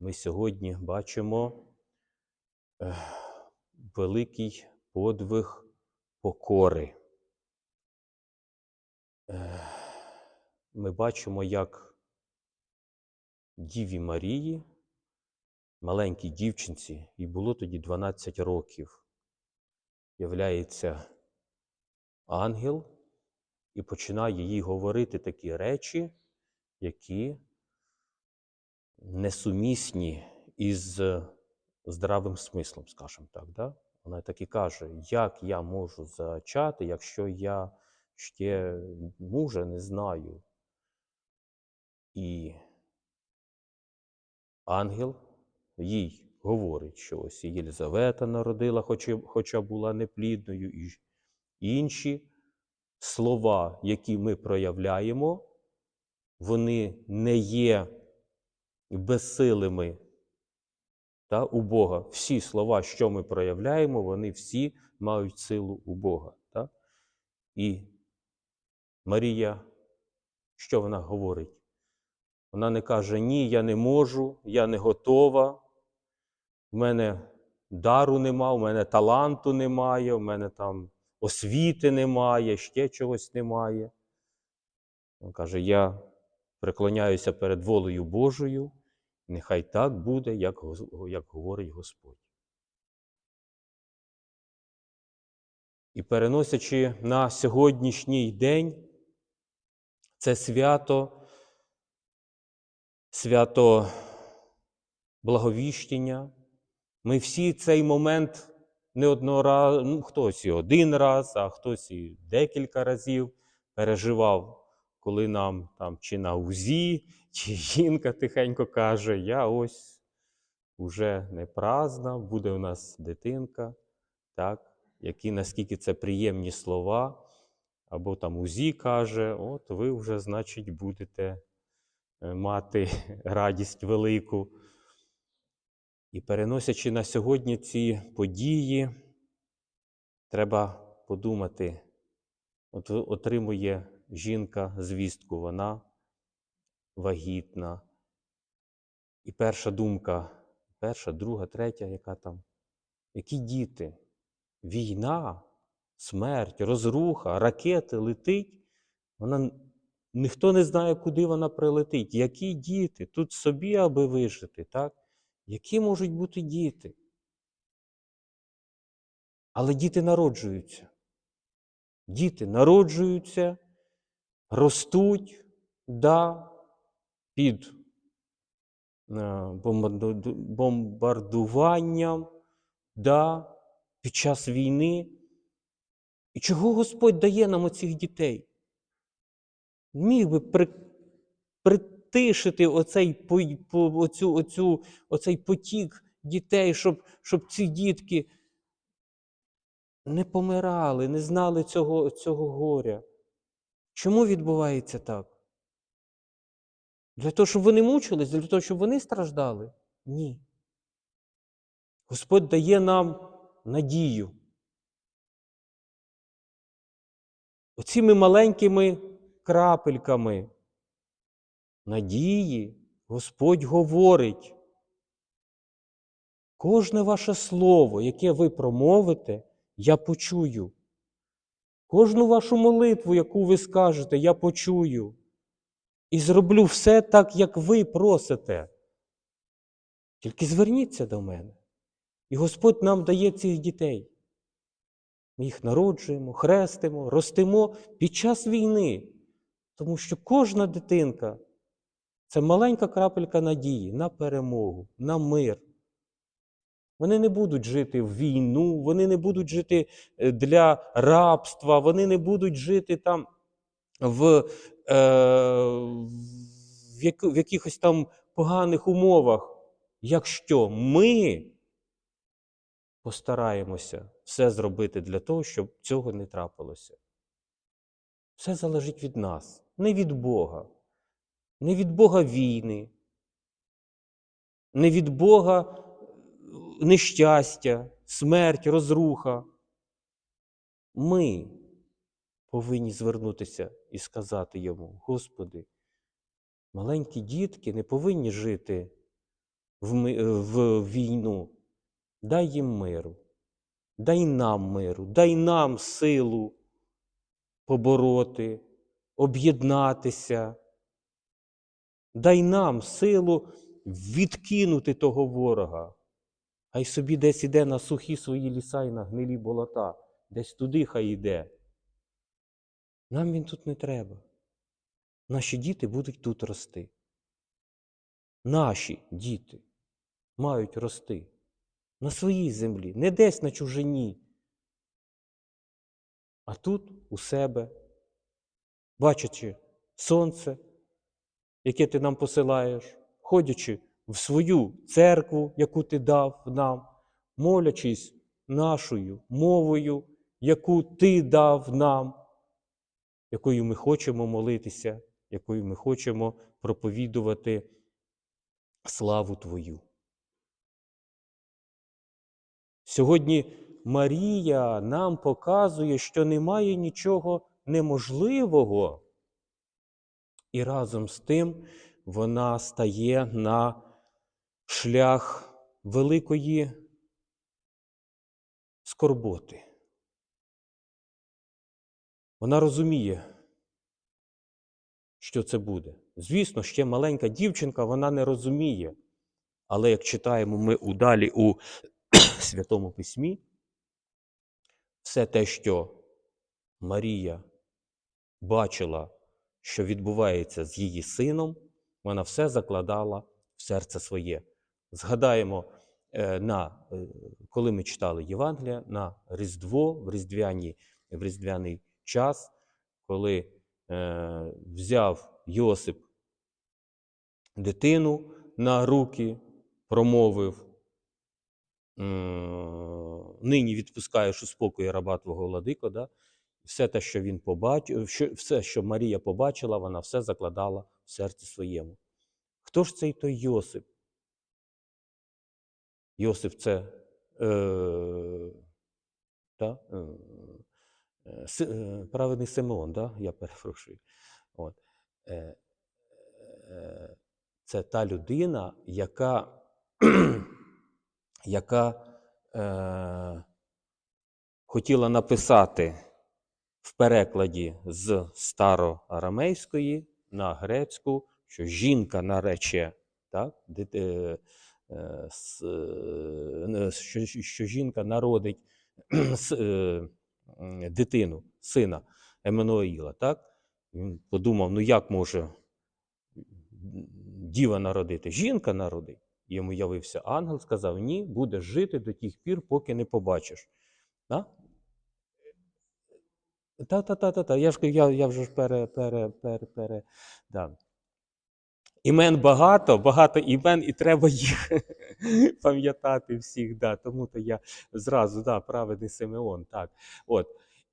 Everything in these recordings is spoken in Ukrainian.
ми сьогодні бачимо е, великий подвиг покори. Е, Ми бачимо, як Діві Марії, маленькій дівчинці, їй було тоді 12 років, являється ангел і починає їй говорити такі речі, які несумісні із здравим смислом, скажімо так. Да? Вона так і каже, як я можу зачати, якщо я ще мужа не знаю. І ангел їй говорить, що ось і Єлизавета народила, хоча була неплідною, і інші слова, які ми проявляємо, вони не є безсилими та, у Бога. Всі слова, що ми проявляємо, вони всі мають силу у Бога. Та? І Марія, що вона говорить? Вона не каже, ні, я не можу, я не готова, в мене дару нема, в мене таланту немає, в мене там освіти немає, ще чогось немає. Він каже, я преклоняюся перед волею Божою, нехай так буде, як, як говорить Господь. І переносячи на сьогоднішній день це свято, свято благовіщення, ми всі цей момент не одного разу, ну, хтось і один раз, а хтось і декілька разів переживав, коли нам там чи на УЗІ, чи жінка тихенько каже, я ось уже не праздна, буде у нас дитинка, так, які наскільки це приємні слова, або там УЗІ каже, от ви вже, значить, будете е, мати радість велику. І переносячи на сьогодні ці події, треба подумати, от отримує жінка звістку, вона вагітна. І перша думка, перша, друга, третя, яка там? Які діти? Війна, смерть, розруха, ракети летить. Вона ніхто не знає, куди вона прилетить. Які діти? Тут собі, аби вижити, так? Які можуть бути діти? Але діти народжуються. Діти народжуються, ростуть, да, під е, бомбардуванням, да, під час війни. І чого Господь дає нам оцих дітей? Міг би при, притишити оцей, оцю, оцю, оцей потік дітей, щоб, щоб ці дітки не помирали, не знали цього, цього горя. Чому відбувається так? Для того, щоб вони мучились, для того, щоб вони страждали? Ні. Господь дає нам надію. Оціми маленькими крапельками надії Господь говорить. Кожне ваше слово, яке ви промовите, я почую. Кожну вашу молитву, яку ви скажете, я почую. І зроблю все так, як ви просите. Тільки зверніться до мене. І Господь нам дає цих дітей. Ми їх народжуємо, хрестимо, ростимо під час війни. Тому що кожна дитинка це маленька крапелька надії на перемогу, на мир. Вони не будуть жити в війну, вони не будуть жити е, для рабства, вони не будуть жити там в, е, в, як, в якихось там поганих умовах. Якщо ми постараємося все зробити для того, щоб цього не трапилося. Все залежить від нас, не від Бога, не від Бога війни, не від Бога нещастя, смерть, розруха. Ми повинні звернутися і сказати йому: Господи, маленькі дітки не повинні жити в, ми- в війну. Дай їм миру, дай нам миру, дай нам силу побороти, об'єднатися. Дай нам силу відкинути того ворога. Хай собі десь іде на сухі свої ліса і на гнилі болота, десь туди хай іде. Нам він тут не треба. Наші діти будуть тут рости. Наші діти мають рости на своїй землі, не десь на чужині, а тут у себе, бачачи сонце, яке ти нам посилаєш, ходячи в свою церкву, яку ти дав нам, молячись нашою мовою, яку ти дав нам, якою ми хочемо молитися, якою ми хочемо проповідувати славу Твою. Сьогодні Марія нам показує, що немає нічого неможливого, і разом з тим вона стає на шлях великої скорботи. Вона розуміє, що це буде. Звісно, ще маленька дівчинка, вона не розуміє. Але як читаємо ми удалі у Святому Письмі, все те, що Марія бачила, що відбувається з її сином, вона все закладала в серце своє. Згадаємо, е, на, е, коли ми читали Євангелія, на Різдво, в, різдвяні, в різдвяний час, коли е, взяв Йосип дитину на руки, промовив. «М, Нині відпускаєш у спокої раба твого владико, да? все те, що він побачив, що, все, що Марія побачила, вона все закладала в серці своєму. Хто ж цей той Йосип? Йосип це е, та, е, е, е, праведний Симеон, да? я перепрошую. От. Е, е, це та людина, яка, яка е, хотіла написати в перекладі з староарамейської на грецьку, що жінка нарече, так? с- е, не, що, що жінка народить е, дитину, сина Еммануїла. Так? Він подумав, ну як може діва народити? Жінка народить. Йому явився ангел, сказав: ні, будеш жити до тих пір, поки не побачиш. Да? Та, та, та, та, та. Я ж я, я вже пере, пере, пере, пере, да. Імен багато, багато імен, і треба їх пам'ятати всіх. Да. Тому то я зразу, да, праведний Симеон. Так. От.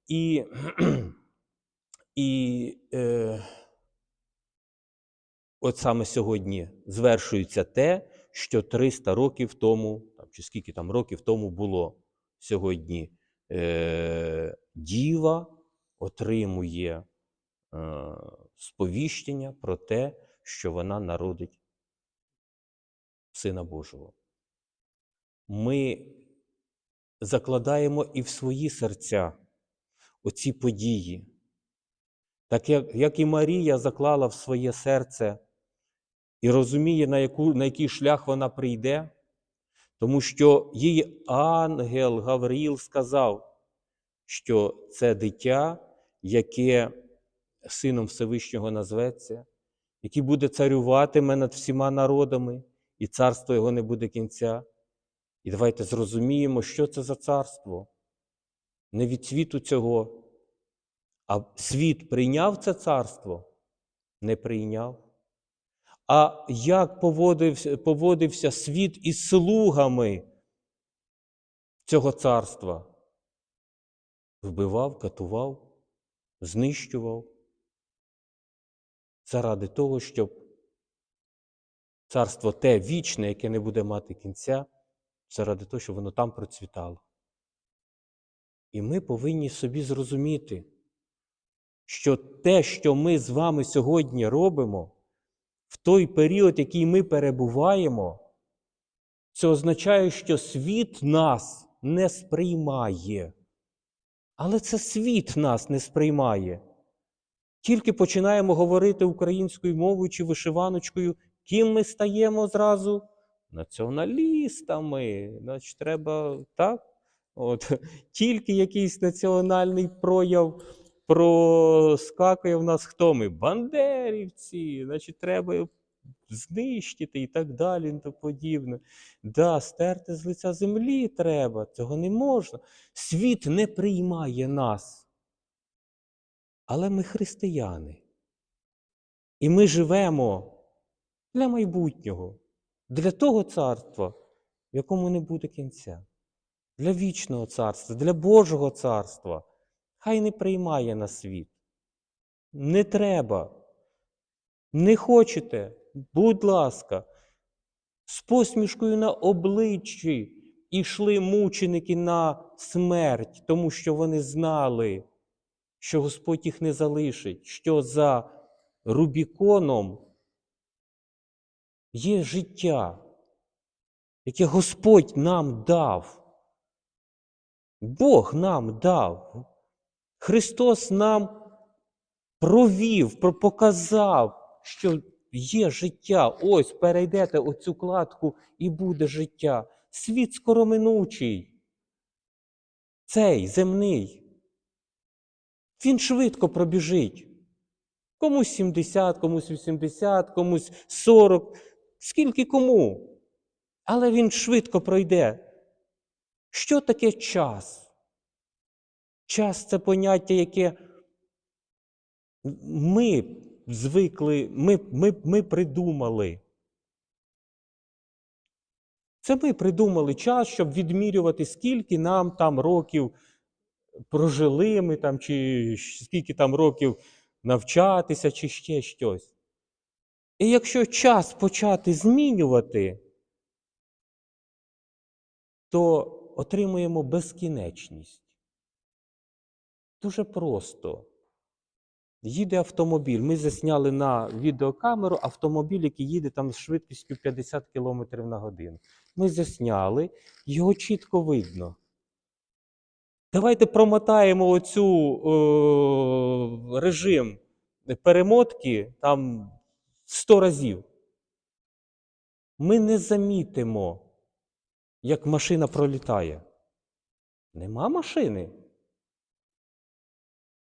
І, і е, от саме сьогодні звершується те, що 300 років тому, там, чи скільки там років тому було сьогодні. Е, діва отримує е, сповіщення про те, що вона народить Сина Божого. Ми закладаємо і в свої серця оці події. Так як, як і Марія заклала в своє серце і розуміє, на, яку, на який шлях вона прийде, тому що їй ангел Гавриїл сказав, що це дитя, яке сином Всевишнього назветься, який буде царюватиме над всіма народами, і царство його не буде кінця. І давайте зрозуміємо, що це за царство. Не від світу цього, а світ прийняв це царство? Не прийняв. А як поводився, поводився світ із слугами цього царства? Вбивав, катував, знищував. Заради того, щоб царство те вічне, яке не буде мати кінця, заради того, щоб воно там процвітало. І ми повинні собі зрозуміти, що те, що ми з вами сьогодні робимо, в той період, який ми перебуваємо, Це означає, що світ нас не сприймає. Але це світ нас не сприймає. Тільки починаємо говорити українською мовою чи вишиваночкою, ким ми стаємо зразу? Націоналістами. Значить, треба так? От, тільки якийсь національний прояв проскакує в нас, хто ми? Бандерівці, значить, треба знищити і так далі, і тому подібне. Да, стерти з лиця землі треба, цього не можна. Світ не приймає нас. Але ми християни. І ми живемо для майбутнього, для того царства, в якому не буде кінця, для вічного царства, для Божого царства. Хай не приймає нас світ. Не треба. Не хочете, будь ласка, з посмішкою на обличчі ішли мученики на смерть, тому що вони знали, що Господь їх не залишить, що за Рубіконом є життя, яке Господь нам дав. Бог нам дав. Христос нам провів, показав, що є життя. Ось перейдете оцю кладку і буде життя. Світ скороминучий. Цей земний. Він швидко пробіжить. Комусь 70, комусь 80, комусь 40, скільки кому. Але він швидко пройде. Що таке час? Час це поняття, яке ми звикли, ми, ми, ми придумали. Це ми придумали час, щоб відмірювати, скільки нам там років прожили ми там, чи скільки там років навчатися, чи ще щось. І якщо час почати змінювати, то отримуємо безкінечність. Дуже просто. Їде автомобіль. Ми засняли на відеокамеру автомобіль, який їде там з швидкістю 50 км на годину. Ми засняли, його чітко видно. Давайте промотаємо оцю е, режим перемотки там 100 разів. Ми не замітимо, як машина пролітає. Нема машини.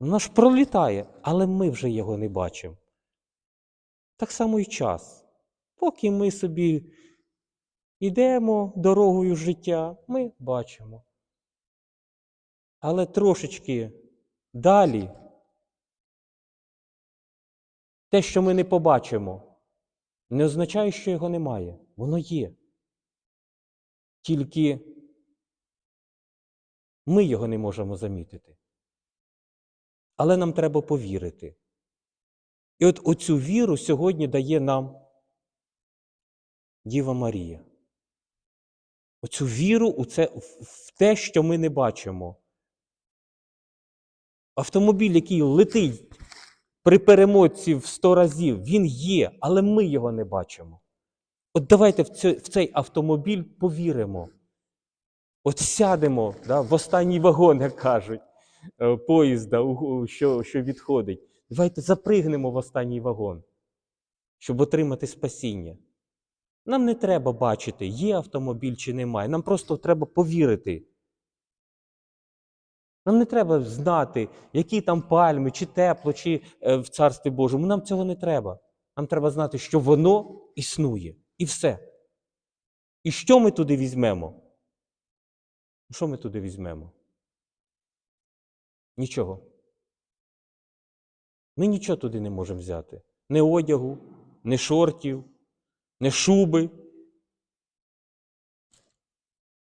Вона ж пролітає, але ми вже його не бачимо. Так само і час. Поки ми собі йдемо дорогою життя, ми бачимо. Але трошечки далі те, що ми не побачимо, не означає, що його немає. Воно є. Тільки ми його не можемо замітити. Але нам треба повірити. І от оцю віру сьогодні дає нам Діва Марія. Оцю віру у це, в- те, що ми не бачимо. Автомобіль, який летить при перемотці в 100 разів, він є, але ми його не бачимо. От давайте в цей, автомобіль повіримо. От сядемо да, в останній вагон, як кажуть, е, поїзда, що, що відходить. Давайте запригнемо в останній вагон, щоб отримати спасіння. Нам не треба бачити, є автомобіль чи немає. Нам просто треба повірити. Нам не треба знати, які там пальми, чи тепло, чи е, в Царстві Божому. Нам цього не треба. Нам треба знати, що воно існує. І все. І що ми туди візьмемо? Що ми туди візьмемо? Нічого. Ми нічого туди не можемо взяти. Ні одягу, ні шортів, ні шуби,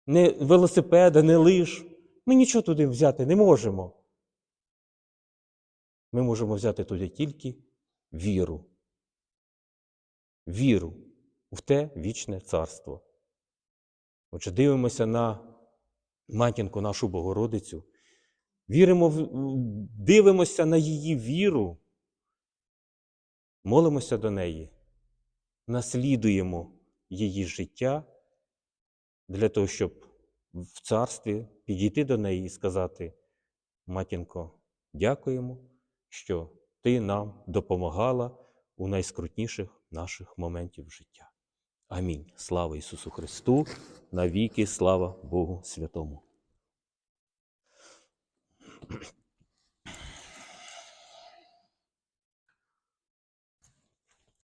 ні велосипеда, ні лиж. Ми нічого туди взяти не можемо. Ми можемо взяти туди тільки віру. Віру в те вічне царство. Отже, дивимося на матінку нашу Богородицю, віримо, дивимося на її віру, молимося до неї, наслідуємо її життя для того, щоб в царстві, підійти до неї і сказати: Матінко, дякуємо, що ти нам допомагала у найскрутніших наших моментів життя. Амінь. Слава Ісусу Христу, навіки, слава Богу Святому.